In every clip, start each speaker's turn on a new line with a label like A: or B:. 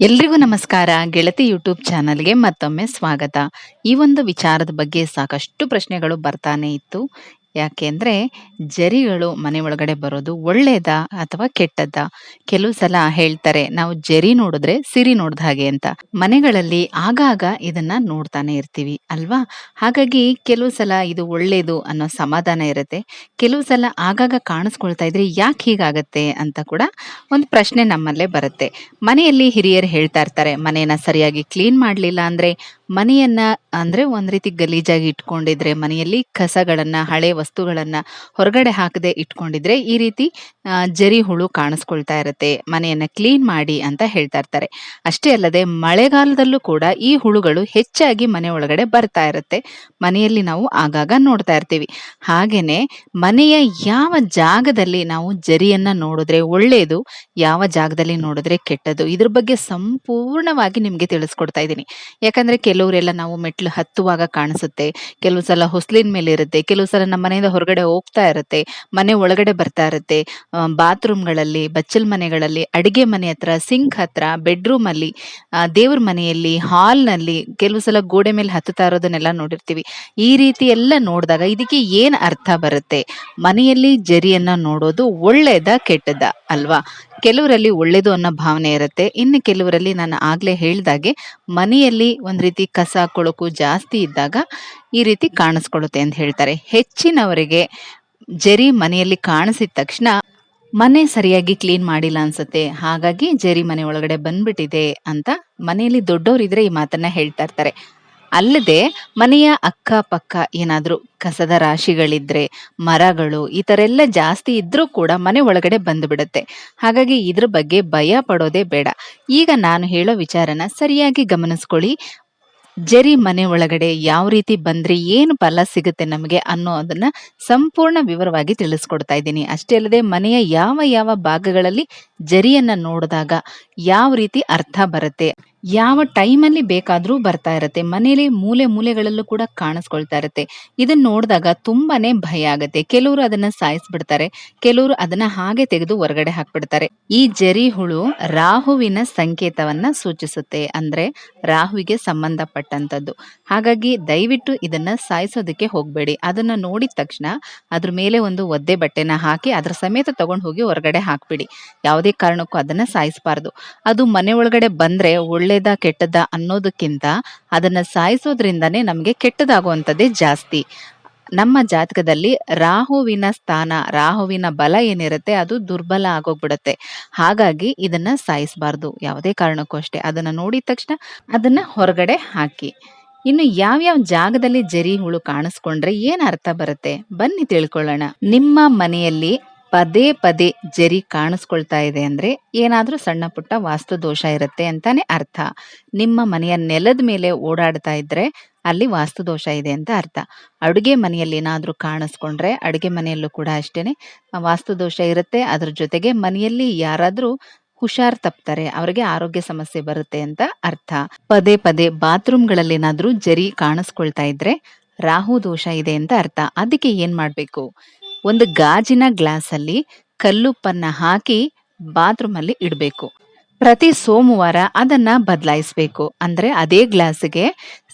A: ಎಲ್ರಿಗೂ ನಮಸ್ಕಾರ. ಗೆಳತಿ ಯೂಟ್ಯೂಬ್ ಚಾನಲ್ಗೆ ಮತ್ತೊಮ್ಮೆ ಸ್ವಾಗತ. ಈ ಒಂದು ವಿಚಾರದ ಬಗ್ಗೆ ಸಾಕಷ್ಟು ಪ್ರಶ್ನೆಗಳು ಬರ್ತಾನೆ ಇತ್ತು. ಯಾಕೆಂದ್ರೆ ಜರಿಗಳು ಮನೆ ಒಳಗಡೆ ಬರೋದು ಒಳ್ಳೇದಾ ಅಥವಾ ಕೆಟ್ಟದ್ದಾ? ಕೆಲವು ಸಲ ಹೇಳ್ತಾರೆ, ನಾವು ಜರಿ ನೋಡಿದ್ರೆ ಸಿರಿ ನೋಡ್ದ ಹಾಗೆ ಅಂತ. ಮನೆಗಳಲ್ಲಿ ಆಗಾಗ ಇದನ್ನ ನೋಡ್ತಾನೆ ಇರ್ತೀವಿ, ಅಲ್ವಾ? ಹಾಗಾಗಿ ಕೆಲವು ಸಲ ಇದು ಒಳ್ಳೇದು ಅನ್ನೋ ಸಮಾಧಾನ ಇರುತ್ತೆ. ಕೆಲವು ಸಲ ಆಗಾಗ ಕಾಣಿಸ್ಕೊಳ್ತಾ ಇದ್ರೆ ಯಾಕೆ ಹೀಗಾಗತ್ತೆ ಅಂತ ಕೂಡ ಒಂದು ಪ್ರಶ್ನೆ ನಮ್ಮಲ್ಲೇ ಬರುತ್ತೆ. ಮನೆಯಲ್ಲಿ ಹಿರಿಯರು ಹೇಳ್ತಾ ಇರ್ತಾರೆ, ಮನೆಯನ್ನ ಸರಿಯಾಗಿ ಕ್ಲೀನ್ ಮಾಡ್ಲಿಲ್ಲ ಅಂದ್ರೆ ಮನೆಯನ್ನ ಅಂದ್ರೆ ಒಂದ್ ರೀತಿ ಗಲೀಜಾಗಿ ಇಟ್ಕೊಂಡಿದ್ರೆ, ಮನೆಯಲ್ಲಿ ಕಸಗಳನ್ನ, ಹಳೆ ವಸ್ತುಗಳನ್ನ ಹೊರಗಡೆ ಹಾಕದೆ ಇಟ್ಕೊಂಡಿದ್ರೆ ಈ ರೀತಿ ಜರಿ ಹುಳು ಕಾಣಿಸ್ಕೊಳ್ತಾ ಇರುತ್ತೆ. ಮನೆಯನ್ನ ಕ್ಲೀನ್ ಮಾಡಿ ಅಂತ ಹೇಳ್ತಾ ಇರ್ತಾರೆ. ಅಷ್ಟೇ ಅಲ್ಲದೆ ಮಳೆಗಾಲದಲ್ಲೂ ಕೂಡ ಈ ಹುಳುಗಳು ಹೆಚ್ಚಾಗಿ ಮನೆ ಒಳಗಡೆ ಬರ್ತಾ ಇರುತ್ತೆ. ಮನೆಯಲ್ಲಿ ನಾವು ಆಗಾಗ ನೋಡ್ತಾ ಇರ್ತೀವಿ. ಹಾಗೇನೆ ಮನೆಯ ಯಾವ ಜಾಗದಲ್ಲಿ ನಾವು ಜರಿಯನ್ನ ನೋಡಿದ್ರೆ ಒಳ್ಳೆಯದು ಯಾವ ಜಾಗದಲ್ಲಿ ನೋಡಿದ್ರೆ ಕೆಟ್ಟದ್ದು ಇದ್ರ ಬಗ್ಗೆ ಸಂಪೂರ್ಣವಾಗಿ ನಿಮ್ಗೆ ತಿಳಿಸ್ಕೊಡ್ತಾ ಇದ್ದೀನಿ. ಯಾಕಂದ್ರೆ ಕೆಲವರೆಲ್ಲ ನಾವು ಮೆಟ್ಲು ಹತ್ತುವಾಗ ಕಾಣಿಸುತ್ತೆ. ಕೆಲವು ಸಲ ಹೊಸ್ಲಿನ ಮೇಲೆ ಇರುತ್ತೆ, ಕೆಲವು ಸಲ ನಮ್ಮ ಮನೆಯಿಂದ ಹೊರಗಡೆ ಹೋಗ್ತಾ ಇರುತ್ತೆ, ಮನೆ ಒಳಗಡೆ ಬರ್ತಾ ಇರುತ್ತೆ. ಬಾತ್ರೂಮ್ಗಳಲ್ಲಿ, ಬಚ್ಚಲ್ ಮನೆಗಳಲ್ಲಿ, ಅಡಿಗೆ ಮನೆ ಹತ್ರ, ಸಿಂಕ್ ಹತ್ರ ಬೆಡ್ರೂಮ್ ಅಲ್ಲಿ ದೇವ್ರ ಮನೆಯಲ್ಲಿ, ಹಾಲ್ನಲ್ಲಿ ಕೆಲವು ಸಲ ಗೋಡೆ ಮೇಲೆ ಹತ್ತುತ್ತಾ ಇರೋದನ್ನೆಲ್ಲ ನೋಡಿರ್ತೀವಿ. ಈ ರೀತಿ ಎಲ್ಲ ನೋಡಿದಾಗ ಇದಕ್ಕೆ ಏನ್ ಅರ್ಥ ಬರುತ್ತೆ? ಮನೆಯಲ್ಲಿ ಜರಿಯನ್ನ ನೋಡೋದು ಒಳ್ಳೇದ ಕೆಟ್ಟದ ಅಲ್ವಾ? ಕೆಲವರಲ್ಲಿ ಒಳ್ಳೇದು ಅನ್ನೋ ಭಾವನೆ ಇರುತ್ತೆ. ಇನ್ನು ಕೆಲವರಲ್ಲಿ ನಾನು ಆಗಲೇ ಹೇಳ್ದಾಗೆ ಮನೆಯಲ್ಲಿ ಒಂದು ರೀತಿ ಕಸ, ಕೊಳಕು ಜಾಸ್ತಿ ಇದ್ದಾಗ ಈ ರೀತಿ ಕಾಣಿಸ್ಕೊಳ್ಳುತ್ತೆ ಅಂತ ಹೇಳ್ತಾರೆ. ಹೆಚ್ಚಿನವರಿಗೆ ಜರಿ ಮನೆಯಲ್ಲಿ ಕಾಣಿಸಿದ ತಕ್ಷಣ ಮನೆ ಸರಿಯಾಗಿ ಕ್ಲೀನ್ ಮಾಡಿಲ್ಲ ಅನ್ಸುತ್ತೆ. ಹಾಗಾಗಿ ಜರಿ ಮನೆ ಒಳಗಡೆ ಬಂದ್ಬಿಟ್ಟಿದೆ ಅಂತ ಮನೆಯಲ್ಲಿ ದೊಡ್ಡವರಿದ್ರೆ ಈ ಮಾತನ್ನ ಹೇಳ್ತಾ ಇರ್ತಾರೆ. ಅಲ್ಲದೆ ಮನೆಯ ಅಕ್ಕಪಕ್ಕ ಏನಾದರೂ ಕಸದ ರಾಶಿಗಳಿದ್ರೆ, ಮರಗಳು ಈ ಥರ ಎಲ್ಲ ಜಾಸ್ತಿ ಇದ್ರೂ ಕೂಡ ಮನೆ ಒಳಗಡೆ ಬಂದುಬಿಡುತ್ತೆ. ಹಾಗಾಗಿ ಇದ್ರ ಬಗ್ಗೆ ಭಯ ಪಡೋದೇ ಬೇಡ. ಈಗ ನಾನು ಹೇಳೋ ವಿಚಾರನ ಸರಿಯಾಗಿ ಗಮನಿಸ್ಕೊಳ್ಳಿ. ಜರಿ ಮನೆ ಒಳಗಡೆ ಯಾವ ರೀತಿ ಬಂದ್ರೆ ಏನು ಫಲ ಸಿಗುತ್ತೆ ನಮಗೆ ಅನ್ನೋದನ್ನ ಸಂಪೂರ್ಣ ವಿವರವಾಗಿ ತಿಳಿಸ್ಕೊಡ್ತಾ ಇದ್ದೀನಿ. ಅಷ್ಟೇ ಅಲ್ಲದೆ ಮನೆಯ ಯಾವ ಯಾವ ಭಾಗಗಳಲ್ಲಿ ಜರಿಯನ್ನ ನೋಡಿದಾಗ ಯಾವ ರೀತಿ ಅರ್ಥ ಬರುತ್ತೆ? ಯಾವ ಟೈಮಲ್ಲಿ ಬೇಕಾದ್ರೂ ಬರ್ತಾ ಇರುತ್ತೆ. ಮನೇಲಿ ಮೂಲೆ ಮೂಲೆಗಳಲ್ಲೂ ಕೂಡ ಕಾಣಿಸ್ಕೊಳ್ತಾ ಇರುತ್ತೆ. ಇದನ್ನ ನೋಡಿದಾಗ ತುಂಬಾನೇ ಭಯ ಆಗುತ್ತೆ. ಕೆಲವರು ಅದನ್ನ ಸಾಯಿಸ್ಬಿಡ್ತಾರೆ. ಕೆಲವರು ಅದನ್ನ ಹಾಗೆ ತೆಗೆದು ಹೊರಗಡೆ ಹಾಕ್ಬಿಡ್ತಾರೆ. ಈ ಜರಿ ಹುಳು ರಾಹುವಿನ ಸಂಕೇತವನ್ನ ಸೂಚಿಸುತ್ತೆ. ಅಂದ್ರೆ ರಾಹುವಿಗೆ ಸಂಬಂಧಪಟ್ಟಂತದ್ದು ಹಾಗಾಗಿ ದಯವಿಟ್ಟು ಇದನ್ನ ಸಾಯಿಸೋದಕ್ಕೆ ಹೋಗ್ಬೇಡಿ. ಅದನ್ನ ನೋಡಿದ ತಕ್ಷಣ ಅದ್ರ ಮೇಲೆ ಒಂದು ಒದ್ದೆ ಬಟ್ಟೆನ ಹಾಕಿ ಅದ್ರ ಸಮೇತ ತಗೊಂಡು ಹೋಗಿ ಹೊರಗಡೆ ಹಾಕ್ಬಿಡಿ. ಯಾವುದೇ ಕಾರಣಕ್ಕೂ ಅದನ್ನ ಸಾಯಿಸಬಾರ್ದು. ಅದು ಮನೆ ಒಳಗಡೆ ಬಂದ್ರೆ ಒಳ್ಳೇದಾ ಕೆಟ್ಟದ ಅನ್ನೋದಕ್ಕಿಂತ ಅದನ್ನ ಸಾಯಿಸೋದ್ರಿಂದನೇ ನಮಗೆ ಕೆಟ್ಟದಾಗುವಂಥದ್ದೇ ಜಾಸ್ತಿ. ನಮ್ಮ ಜಾತಕದಲ್ಲಿ ರಾಹುವಿನ ಸ್ಥಾನ, ರಾಹುವಿನ ಬಲ ಏನಿರುತ್ತೆ ಅದು ದುರ್ಬಲ ಆಗೋಗ್ಬಿಡುತ್ತೆ. ಹಾಗಾಗಿ ಇದನ್ನ ಸಾಯಿಸಬಾರ್ದು. ಯಾವುದೇ ಕಾರಣಕ್ಕೂ ಅಷ್ಟೇ. ಅದನ್ನ ನೋಡಿದ ತಕ್ಷಣ ಅದನ್ನ ಹೊರಗಡೆ ಹಾಕಿ. ಇನ್ನು ಯಾವ್ಯಾವ ಜಾಗದಲ್ಲಿ ಜರಿ ಹುಳು ಕಾಣಿಸ್ಕೊಂಡ್ರೆ ಏನ್ ಅರ್ಥ ಬರುತ್ತೆ? ಬನ್ನಿ ತಿಳ್ಕೊಳ್ಳೋಣ. ನಿಮ್ಮ ಮನೆಯಲ್ಲಿ ಪದೇ ಪದೇ ಜರಿ ಕಾಣಿಸ್ಕೊಳ್ತಾ ಇದೆ ಅಂದ್ರೆ ಏನಾದ್ರೂ ಸಣ್ಣ ಪುಟ್ಟ ವಾಸ್ತು ದೋಷ ಇರುತ್ತೆ ಅಂತಾನೆ ಅರ್ಥ. ನಿಮ್ಮ ಮನೆಯ ನೆಲದ ಮೇಲೆ ಓಡಾಡ್ತಾ ಇದ್ರೆ ಅಲ್ಲಿ ವಾಸ್ತು ದೋಷ ಇದೆ ಅಂತ ಅರ್ಥ. ಅಡುಗೆ ಮನೆಯಲ್ಲಿ ಏನಾದ್ರೂ ಕಾಣಿಸ್ಕೊಂಡ್ರೆ ಅಡುಗೆ ಮನೆಯಲ್ಲೂ ಕೂಡ ಅಷ್ಟೇನೆ ವಾಸ್ತು ದೋಷ ಇರುತ್ತೆ. ಅದ್ರ ಜೊತೆಗೆ ಮನೆಯಲ್ಲಿ ಯಾರಾದ್ರೂ ಹುಷಾರ್ ತಪ್ತಾರೆ, ಅವರಿಗೆ ಆರೋಗ್ಯ ಸಮಸ್ಯೆ ಬರುತ್ತೆ ಅಂತ ಅರ್ಥ. ಪದೇ ಪದೇ ಬಾತ್ರೂಮ್ಗಳಲ್ಲಿ ಏನಾದ್ರೂ ಜರಿ ಕಾಣಿಸ್ಕೊಳ್ತಾ ಇದ್ರೆ ರಾಹು ದೋಷ ಇದೆ ಅಂತ ಅರ್ಥ. ಅದಕ್ಕೆ ಏನ್ ಮಾಡ್ಬೇಕು? ಒಂದು ಗಾಜಿನ ಗ್ಲಾಸ್ ಅಲ್ಲಿ ಕಲ್ಲುಪ್ಪನ್ನ ಹಾಕಿ ಬಾತ್ರೂಮ್ ಅಲ್ಲಿ ಇಡಬೇಕು. ಪ್ರತಿ ಸೋಮವಾರ ಅದನ್ನ ಬದಲಾಯಿಸಬೇಕು. ಅಂದ್ರೆ ಅದೇ ಗ್ಲಾಸ್ಗೆ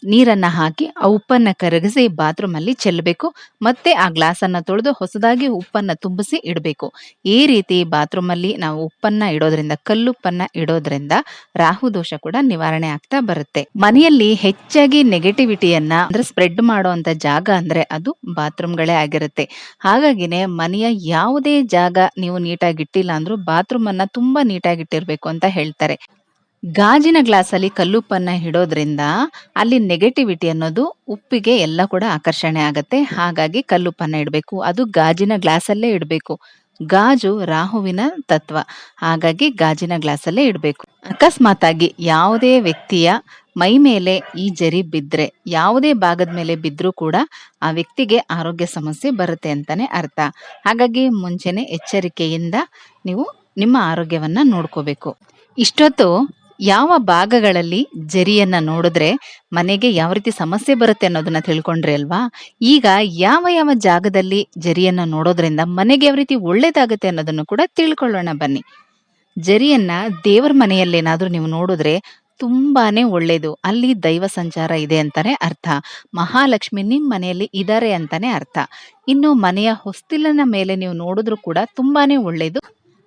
A: ನೀರನ್ನ ಹಾಕಿ ಆ ಉಪ್ಪನ್ನ ಕರಗಿಸಿ ಬಾತ್ರೂಮ್ ಅಲ್ಲಿ ಚೆಲ್ಲಬೇಕು. ಮತ್ತೆ ಆ ಗ್ಲಾಸ್ ಅನ್ನ ತೊಳೆದು ಹೊಸದಾಗಿ ಉಪ್ಪನ್ನ ತುಂಬಿಸಿ ಇಡಬೇಕು. ಈ ರೀತಿ ಬಾತ್ರೂಮ್ ಅಲ್ಲಿ ನಾವು ಉಪ್ಪನ್ನ ಇಡೋದ್ರಿಂದ, ಕಲ್ಲುಪ್ಪನ್ನ ಇಡೋದ್ರಿಂದ ರಾಹು ದೋಷ ಕೂಡ ನಿವಾರಣೆ ಆಗ್ತಾ ಬರುತ್ತೆ. ಮನೆಯಲ್ಲಿ ಹೆಚ್ಚಾಗಿ ನೆಗೆಟಿವಿಟಿಯನ್ನ ಅಂದ್ರೆ ಸ್ಪ್ರೆಡ್ ಮಾಡುವಂತ ಜಾಗ ಅಂದ್ರೆ ಅದು ಬಾತ್ರೂಮ್ಗಳೇ ಆಗಿರುತ್ತೆ. ಹಾಗಾಗಿನೇ ಮನೆಯ ಯಾವುದೇ ಜಾಗ ನೀವು ನೀಟಾಗಿ ಇಟ್ಟಿಲ್ಲ ಅಂದ್ರೂ ಬಾತ್ರೂಮ್ ಅನ್ನ ತುಂಬಾ ನೀಟಾಗಿ ಇಟ್ಟಿರ್ಬೇಕು ಅಂತ ಹೇಳ್ತಾರೆ. ಗಾಜಿನ ಗ್ಲಾಸ್ ಅಲ್ಲಿ ಕಲ್ಲುಪ್ಪನ್ನ ಇಡೋದ್ರಿಂದ ಅಲ್ಲಿ ನೆಗೆಟಿವಿಟಿ ಅನ್ನೋದು ಉಪ್ಪಿಗೆ ಎಲ್ಲ ಕೂಡ ಆಕರ್ಷಣೆ ಆಗುತ್ತೆ. ಹಾಗಾಗಿ ಕಲ್ಲುಪ್ಪನ್ನ ಇಡಬೇಕು. ಅದು ಗಾಜಿನ ಗ್ಲಾಸ್ ಅಲ್ಲೇ ಇಡಬೇಕು. ಗಾಜು ರಾಹುವಿನ ತತ್ವ. ಹಾಗಾಗಿ ಗಾಜಿನ ಗ್ಲಾಸ್ ಅಲ್ಲೇ ಇಡಬೇಕು. ಅಕಸ್ಮಾತ್ ಆಗಿ ಯಾವುದೇ ವ್ಯಕ್ತಿಯ ಮೈ ಮೇಲೆ ಈ ಜರಿ ಬಿದ್ರೆ, ಯಾವುದೇ ಭಾಗದ ಮೇಲೆ ಬಿದ್ರೂ ಕೂಡ ಆ ವ್ಯಕ್ತಿಗೆ ಆರೋಗ್ಯ ಸಮಸ್ಯೆ ಬರುತ್ತೆ ಅಂತಾನೆ ಅರ್ಥ. ಹಾಗಾಗಿ ಮುಂಚೆನೆ ಎಚ್ಚರಿಕೆಯಿಂದ ನೀವು ನಿಮ್ಮ ಆರೋಗ್ಯವನ್ನ ನೋಡ್ಕೋಬೇಕು. ಇಷ್ಟೊತ್ತು ಯಾವ ಭಾಗಗಳಲ್ಲಿ ಜರಿಯನ್ನ ನೋಡಿದ್ರೆ ಮನೆಗೆ ಯಾವ ರೀತಿ ಸಮಸ್ಯೆ ಬರುತ್ತೆ ಅನ್ನೋದನ್ನ ತಿಳ್ಕೊಂಡ್ರಿ ಅಲ್ವಾ? ಈಗ ಯಾವ ಯಾವ ಜಾಗದಲ್ಲಿ ಜರಿಯನ್ನ ನೋಡೋದ್ರಿಂದ ಮನೆಗೆ ಯಾವ ರೀತಿ ಒಳ್ಳೇದಾಗುತ್ತೆ ಅನ್ನೋದನ್ನು ಕೂಡ ತಿಳ್ಕೊಳ್ಳೋಣ ಬನ್ನಿ. ಜರಿಯನ್ನ ದೇವರ ಮನೆಯಲ್ಲೇನಾದ್ರೂ ನೀವು ನೋಡಿದ್ರೆ ತುಂಬಾನೇ ಒಳ್ಳೇದು. ಅಲ್ಲಿ ದೈವ ಸಂಚಾರ ಇದೆ ಅಂತಾನೆ ಅರ್ಥ. ಮಹಾಲಕ್ಷ್ಮಿ ನಿಮ್ಮ ಮನೆಯಲ್ಲಿ ಇದ್ದಾರೆ ಅಂತಾನೆ ಅರ್ಥ. ಇನ್ನು ಮನೆಯ ಹೊಸ್ತಿಲನ ಮೇಲೆ ನೀವು ನೋಡಿದ್ರು ಕೂಡ ತುಂಬಾನೇ ಒಳ್ಳೇದು.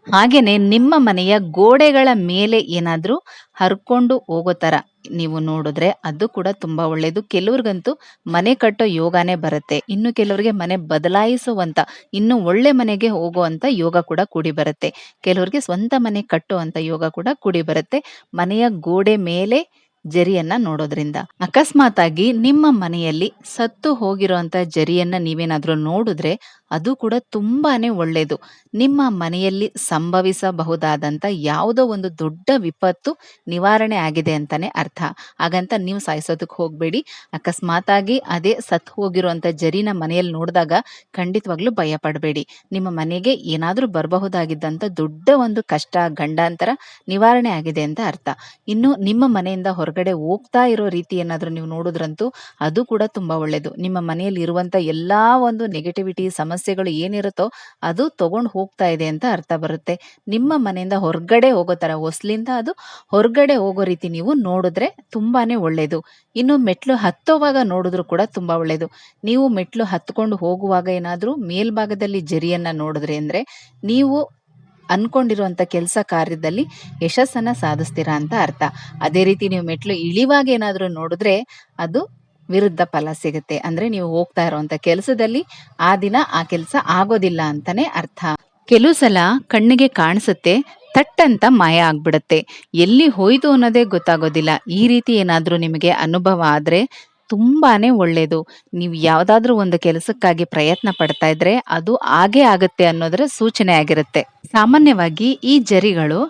A: ಹಾಗೇನೆ ನಿಮ್ಮ ಮನೆಯ ಗೋಡೆಗಳ ಮೇಲೆ ಏನಾದರೂ ಹರ್ಕೊಂಡು ಹೋಗೋ ಥರ ನೀವು ನೋಡಿದ್ರೆ ಅದು ಕೂಡ ತುಂಬ ಒಳ್ಳೆಯದು ಕೆಲವ್ರಿಗಂತೂ ಮನೆ ಕಟ್ಟೋ ಯೋಗನೇ ಬರುತ್ತೆ. ಇನ್ನು ಕೆಲವರಿಗೆ ಮನೆ ಬದಲಾಯಿಸುವಂಥ ಇನ್ನು ಒಳ್ಳೆ ಮನೆಗೆ ಹೋಗುವಂಥ ಯೋಗ ಕೂಡ ಕೂಡಿ ಬರುತ್ತೆ. ಕೆಲವ್ರಿಗೆ ಸ್ವಂತ ಮನೆ ಕಟ್ಟುವಂಥ ಯೋಗ ಕೂಡ ಕೂಡಿ ಬರುತ್ತೆ. ಮನೆಯ ಗೋಡೆ ಮೇಲೆ ಜರಿಯನ್ನ ನೋಡೋದ್ರಿಂದ. ಅಕಸ್ಮಾತಾಗಿ ನಿಮ್ಮ ಮನೆಯಲ್ಲಿ ಸತ್ತು ಹೋಗಿರುವಂತ ಜರಿಯನ್ನ ನೀವೇನಾದ್ರೂ ನೋಡಿದ್ರೆ ಅದು ಕೂಡ ತುಂಬಾನೇ ಒಳ್ಳೆಯದು ನಿಮ್ಮ ಮನೆಯಲ್ಲಿ ಸಂಭವಿಸಬಹುದಾದಂತ ಯಾವುದೋ ಒಂದು ದೊಡ್ಡ ವಿಪತ್ತು ನಿವಾರಣೆ ಆಗಿದೆ ಅಂತಾನೆ ಅರ್ಥ. ಹಾಗಂತ ನೀವು ಸಾಯಿಸೋದಕ್ಕೆ ಹೋಗ್ಬೇಡಿ. ಅಕಸ್ಮಾತಾಗಿ ಅದೇ ಸತ್ತು ಹೋಗಿರುವಂತ ಜರಿನ ಮನೆಯಲ್ಲಿ ನೋಡಿದಾಗ ಖಂಡಿತವಾಗ್ಲೂ ಭಯ ಪಡಬೇಡಿ. ನಿಮ್ಮ ಮನೆಗೆ ಏನಾದ್ರೂ ಬರಬಹುದಾಗಿದ್ದಂತ ದೊಡ್ಡ ಒಂದು ಕಷ್ಟ, ಗಂಡಾಂತರ ನಿವಾರಣೆ ಆಗಿದೆ ಅಂತ ಅರ್ಥ. ಇನ್ನು ನಿಮ್ಮ ಮನೆಯಿಂದ ಹೊರಗಡೆ ಹೋಗ್ತಾ ಇರೋ ರೀತಿ ಏನಾದ್ರೂ ನೀವು ನೋಡಿದ್ರಂತೂ ಅದು ಕೂಡ ತುಂಬಾ ಒಳ್ಳೇದು. ನಿಮ್ಮ ಮನೆಯಲ್ಲಿ ಇರುವಂತ ಎಲ್ಲಾ ಒಂದು ನೆಗೆಟಿವಿಟಿ ಸಮಸ್ಯೆಗಳು ಏನಿರುತ್ತೋ ಅದು ತಗೊಂಡು ಹೋಗ್ತಾ ಇದೆ ಅಂತ ಅರ್ಥ ಬರುತ್ತೆ. ನಿಮ್ಮ ಮನೆಯಿಂದ ಹೊರಗಡೆ ಹೋಗೋ ತರ ಹೊಸ್ಲಿಂದ ಅದು ಹೊರಗಡೆ ಹೋಗೋ ರೀತಿ ನೀವು ನೋಡಿದ್ರೆ ತುಂಬಾನೇ ಒಳ್ಳೇದು. ಇನ್ನು ಮೆಟ್ಲು ಹತ್ತೋವಾಗ ನೋಡಿದ್ರು ಕೂಡ ತುಂಬಾ ಒಳ್ಳೇದು. ನೀವು ಮೆಟ್ಲು ಹತ್ಕೊಂಡು ಹೋಗುವಾಗ ಏನಾದ್ರೂ ಮೇಲ್ಭಾಗದಲ್ಲಿ ಜರಿಯನ್ನ ನೋಡಿದ್ರೆ ಅಂದ್ರೆ ನೀವು ಅನ್ಕೊಂಡಿರುವಂತ ಕೆಲಸ ಕಾರ್ಯದಲ್ಲಿ ಯಶಸ್ಸನ್ನ ಸಾಧಿಸ್ತೀರಾ ಅಂತ ಅರ್ಥ. ಅದೇ ರೀತಿ ನೀವು ಮೆಟ್ಲು ಇಳಿವಾಗ ಏನಾದ್ರೂ ನೋಡಿದ್ರೆ ಅದು ವಿರುದ್ಧ ಫಲ ಸಿಗುತ್ತೆ. ಅಂದ್ರೆ ನೀವು ಹೋಗ್ತಾ ಇರುವಂತ ಕೆಲಸದಲ್ಲಿ ಆ ದಿನ ಆ ಕೆಲಸ ಆಗೋದಿಲ್ಲ ಅಂತಾನೆ ಅರ್ಥ. ಕೆಲವು ಸಲ ಕಣ್ಣಿಗೆ ಕಾಣಿಸುತ್ತೆ, ತಟ್ಟಂತ ಮಾಯ ಆಗ್ಬಿಡುತ್ತೆ. ಎಲ್ಲಿ ಹೋಯ್ತು ಅನ್ನೋದೇ ಗೊತ್ತಾಗೋದಿಲ್ಲ. ಈ ರೀತಿ ಏನಾದ್ರೂ ನಿಮಗೆ ಅನುಭವ ಆದ್ರೆ ತುಂಬಾನೇ ಒಳ್ಳೇದು. ನೀವು ಯಾವ್ದಾದ್ರೂ ಒಂದು ಕೆಲಸಕ್ಕಾಗಿ ಪ್ರಯತ್ನ ಪಡ್ತಾ ಇದ್ರೆ ಅದು ಆಗೇ ಆಗುತ್ತೆ ಅನ್ನೋದರ ಸೂಚನೆ ಆಗಿರುತ್ತೆ. ಸಾಮಾನ್ಯವಾಗಿ ಈ ಜರಿಗಳು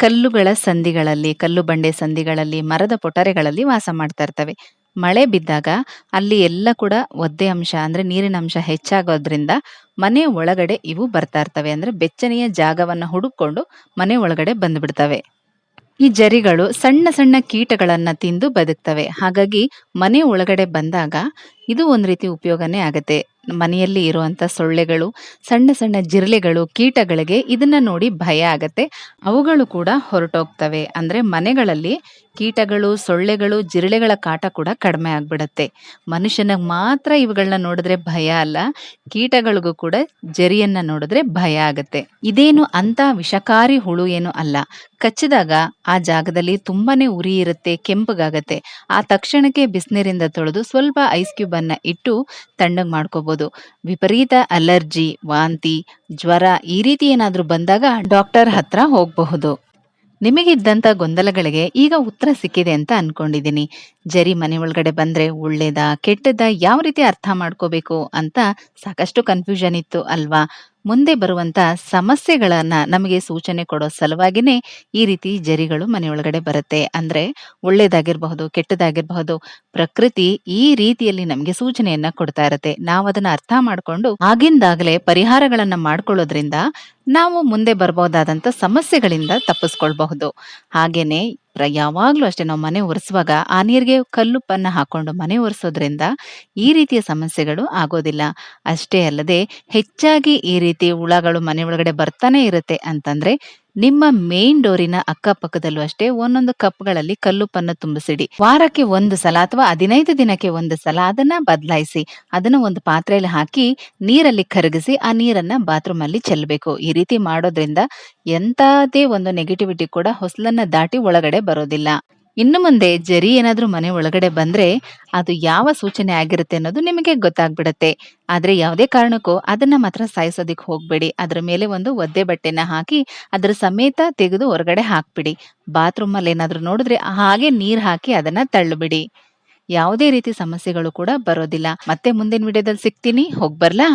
A: ಕಲ್ಲುಗಳ ಸಂಧಿಗಳಲ್ಲಿ ಕಲ್ಲು ಬಂಡೆ ಸಂಧಿಗಳಲ್ಲಿ ಮರದ ಪೊಟರೆಗಳಲ್ಲಿ ವಾಸ ಮಾಡ್ತಾ ಇರ್ತವೆ. ಮಳೆ ಬಿದ್ದಾಗ ಅಲ್ಲಿ ಎಲ್ಲ ಕೂಡ ಒದ್ದೆ ಅಂಶ ಅಂದ್ರೆ ನೀರಿನ ಅಂಶ ಹೆಚ್ಚಾಗೋದ್ರಿಂದ ಮನೆ ಒಳಗಡೆ ಇವು ಬರ್ತಾ ಇರ್ತವೆ. ಅಂದ್ರೆ ಬೆಚ್ಚನೆಯ ಜಾಗವನ್ನು ಹುಡುಕೊಂಡು ಮನೆ ಒಳಗಡೆ ಬಂದ್ಬಿಡ್ತವೆ. ಈ ಜರಿಗಳು ಸಣ್ಣ ಸಣ್ಣ ಕೀಟಗಳನ್ನು ತಿಂದು ಬದುಕ್ತವೆ. ಹಾಗಾಗಿ ಮನೆ ಒಳಗಡೆ ಬಂದಾಗ ಇದು ಒಂದು ರೀತಿ ಉಪಯೋಗನೇ ಆಗತ್ತೆ. ಮನೆಯಲ್ಲಿ ಇರುವಂಥ ಸೊಳ್ಳೆಗಳು, ಸಣ್ಣ ಸಣ್ಣ ಜಿರಳೆಗಳು, ಕೀಟಗಳಿಗೆ ಇದನ್ನ ನೋಡಿ ಭಯ ಆಗತ್ತೆ. ಅವುಗಳು ಕೂಡ ಹೊರಟೋಗ್ತವೆ. ಅಂದರೆ ಮನೆಗಳಲ್ಲಿ ಕೀಟಗಳು, ಸೊಳ್ಳೆಗಳು, ಜಿರಳೆಗಳ ಕಾಟ ಕೂಡ ಕಡಿಮೆ ಆಗ್ಬಿಡತ್ತೆ. ಮನುಷ್ಯನಿಗೆ ಮಾತ್ರ ಇವುಗಳನ್ನ ನೋಡಿದ್ರೆ ಭಯ ಅಲ್ಲ. ಕೀಟಗಳಿಗೂ ಕೂಡ ಜರಿಯನ್ನ ನೋಡಿದ್ರೆ ಭಯ ಆಗತ್ತೆ. ಇದೇನು ಅಂತ ವಿಷಕಾರಿ ಹುಳು ಏನು ಅಲ್ಲ. ಕಚ್ಚಿದಾಗ ಆ ಜಾಗದಲ್ಲಿ ತುಂಬಾನೇ ಉರಿ ಇರುತ್ತೆ, ಕೆಂಪಗಾಗತ್ತೆ. ಆ ತಕ್ಷಣಕ್ಕೆ ಬಿಸಿನೀರಿಂದ ತೊಳೆದು ಸ್ವಲ್ಪ ಐಸ್ ಕ್ಯೂಬ್ ಅನ್ನ ಇಟ್ಟು ತಣ್ಣಗೆ ಮಾಡ್ಕೋಬಹುದು. ವಿಪರೀತ ಅಲರ್ಜಿ, ವಾಂತಿ, ಜ್ವರ ಈ ರೀತಿ ಏನಾದರೂ ಬಂದಾಗ ಡಾಕ್ಟರ್ ಹತ್ರ ಹೋಗಬಹುದು ನಿಮಗಿದ್ದಂಥ ಗೊಂದಲಗಳಿಗೆ ಈಗ ಉತ್ತರ ಸಿಕ್ಕಿದೆ ಅಂತ ಅನ್ಕೊಂಡಿದ್ದೀನಿ. ಜರಿ ಮನೆ ಒಳಗಡೆ ಬಂದ್ರೆ ಒಳ್ಳೇದಾ? ಕೆಟ್ಟದ ಯಾವ ರೀತಿ ಅರ್ಥ ಮಾಡ್ಕೋಬೇಕು ಅಂತ ಸಾಕಷ್ಟು ಕನ್ಫ್ಯೂಷನ್ ಇತ್ತು ಅಲ್ವಾ? ಮುಂದೆ ಬರುವಂತ ಸಮಸ್ಯೆಗಳನ್ನ ನಮಗೆ ಸೂಚನೆ ಕೊಡೋ ಸಲುವಾಗಿನೇ ಈ ರೀತಿ ಜರಿಗಳು ಮನೆ ಒಳಗಡೆ ಬರುತ್ತೆ. ಅಂದ್ರೆ ಒಳ್ಳೇದಾಗಿರಬಹುದು, ಕೆಟ್ಟದಾಗಿರಬಹುದು ಪ್ರಕೃತಿ ಈ ರೀತಿಯಲ್ಲಿ ನಮಗೆ ಸೂಚನೆಯನ್ನ ಕೊಡ್ತಾ ಇರತ್ತೆ. ಅದನ್ನ ಅರ್ಥ ಮಾಡ್ಕೊಂಡು ಆಗಿಂದಾಗಲೇ ಪರಿಹಾರಗಳನ್ನ ಮಾಡ್ಕೊಳ್ಳೋದ್ರಿಂದ ನಾವು ಮುಂದೆ ಬರಬಹುದಾದಂತ ಸಮಸ್ಯೆಗಳಿಂದ ತಪ್ಪಿಸ್ಕೊಳ್ಬಹುದು. ಹಾಗೇನೆ ಯಾವಾಗ್ಲೂ ಅಷ್ಟೇ ನಾವು ಮನೆ ಒರೆಸುವಾಗ ಆ ನೀರಿಗೆ ಕಲ್ಲುಪ್ಪನ್ನ ಹಾಕೊಂಡು ಮನೆ ಒರೆಸೋದ್ರಿಂದ ಈ ರೀತಿಯ ಸಮಸ್ಯೆಗಳು ಆಗೋದಿಲ್ಲ. ಅಷ್ಟೇ ಅಲ್ಲದೆ ಹೆಚ್ಚಾಗಿ ಈ ರೀತಿ ಹುಳಗಳು ಮನೆ ಒಳಗಡೆ ಬರ್ತಾನೆ ಇರುತ್ತೆ ಅಂತಂದ್ರೆ ನಿಮ್ಮ ಮೇನ್ ಡೋರಿನ ಅಕ್ಕಪಕ್ಕದಲ್ಲೂ ಅಷ್ಟೇ ಒಂದೊಂದು ಕಪ್‌ಗಳಲ್ಲಿ ಕಲ್ಲುಪ್ಪನ್ನು ತುಂಬಿಸಿಡಿ. ವಾರಕ್ಕೆ ಒಂದು ಸಲ ಅಥವಾ 15 ದಿನಕ್ಕೆ ಒಂದು ಸಲ ಅದನ್ನ ಬದಲಾಯಿಸಿ. ಅದನ್ನ ಒಂದು ಪಾತ್ರೆಯಲ್ಲಿ ಹಾಕಿ ನೀರಲ್ಲಿ ಕರಗಿಸಿ ಆ ನೀರನ್ನ ಬಾತ್ರೂಮ್ ಅಲ್ಲಿ ಚೆಲ್ಲಬೇಕು ಈ ರೀತಿ ಮಾಡೋದ್ರಿಂದ ಎಂತದೇ ಒಂದು ನೆಗೆಟಿವಿಟಿ ಕೂಡ ಹೊಸಲನ್ನ ದಾಟಿ ಒಳಗಡೆ ಬರೋದಿಲ್ಲ. ಇನ್ನು ಮುಂದೆ ಜರಿ ಏನಾದ್ರೂ ಮನೆ ಒಳಗಡೆ ಬಂದ್ರೆ ಅದು ಯಾವ ಸೂಚನೆ ಆಗಿರುತ್ತೆ ಅನ್ನೋದು ನಿಮಗೆ ಗೊತ್ತಾಗ್ಬಿಡತ್ತೆ. ಆದ್ರೆ ಯಾವುದೇ ಕಾರಣಕ್ಕೂ ಅದನ್ನ ಮಾತ್ರ ಸಾಯಿಸೋದಕ್ಕೆ ಹೋಗ್ಬೇಡಿ. ಅದ್ರ ಮೇಲೆ ಒಂದು ಒದ್ದೆ ಬಟ್ಟೆನ ಹಾಕಿ ಅದ್ರ ಸಮೇತ ತೆಗೆದು ಹೊರಗಡೆ ಹಾಕ್ಬಿಡಿ. ಬಾತ್ರೂಮ್ ಅಲ್ಲಿ ಏನಾದ್ರೂ ನೋಡಿದ್ರೆ ಹಾಗೆ ನೀರ್ ಹಾಕಿ ಅದನ್ನ ತಳ್ಳುಬಿಡಿ ಯಾವುದೇ ರೀತಿ ಸಮಸ್ಯೆಗಳು ಕೂಡ ಬರೋದಿಲ್ಲ. ಮತ್ತೆ ಮುಂದಿನ ವಿಡಿಯೋದಲ್ಲಿ ಸಿಗ್ತೀನಿ. ಹೋಗ್ಬರ್ಲಾ?